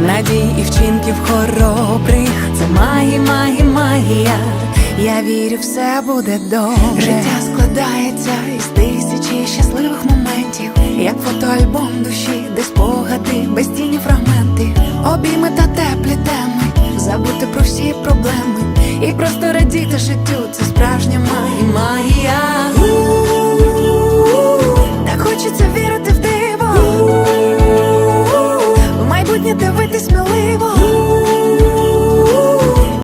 Надій і вчинків хоробрих. Це магія, магія, магія. Я вірю, все буде добре. Життя складається із тисячі щасливих моментів, як фотоальбом душі, де спогади, безцінні фрагменти, обійми та теплі теми, забути про всі проблеми і просто радіти життю. Це with this melody.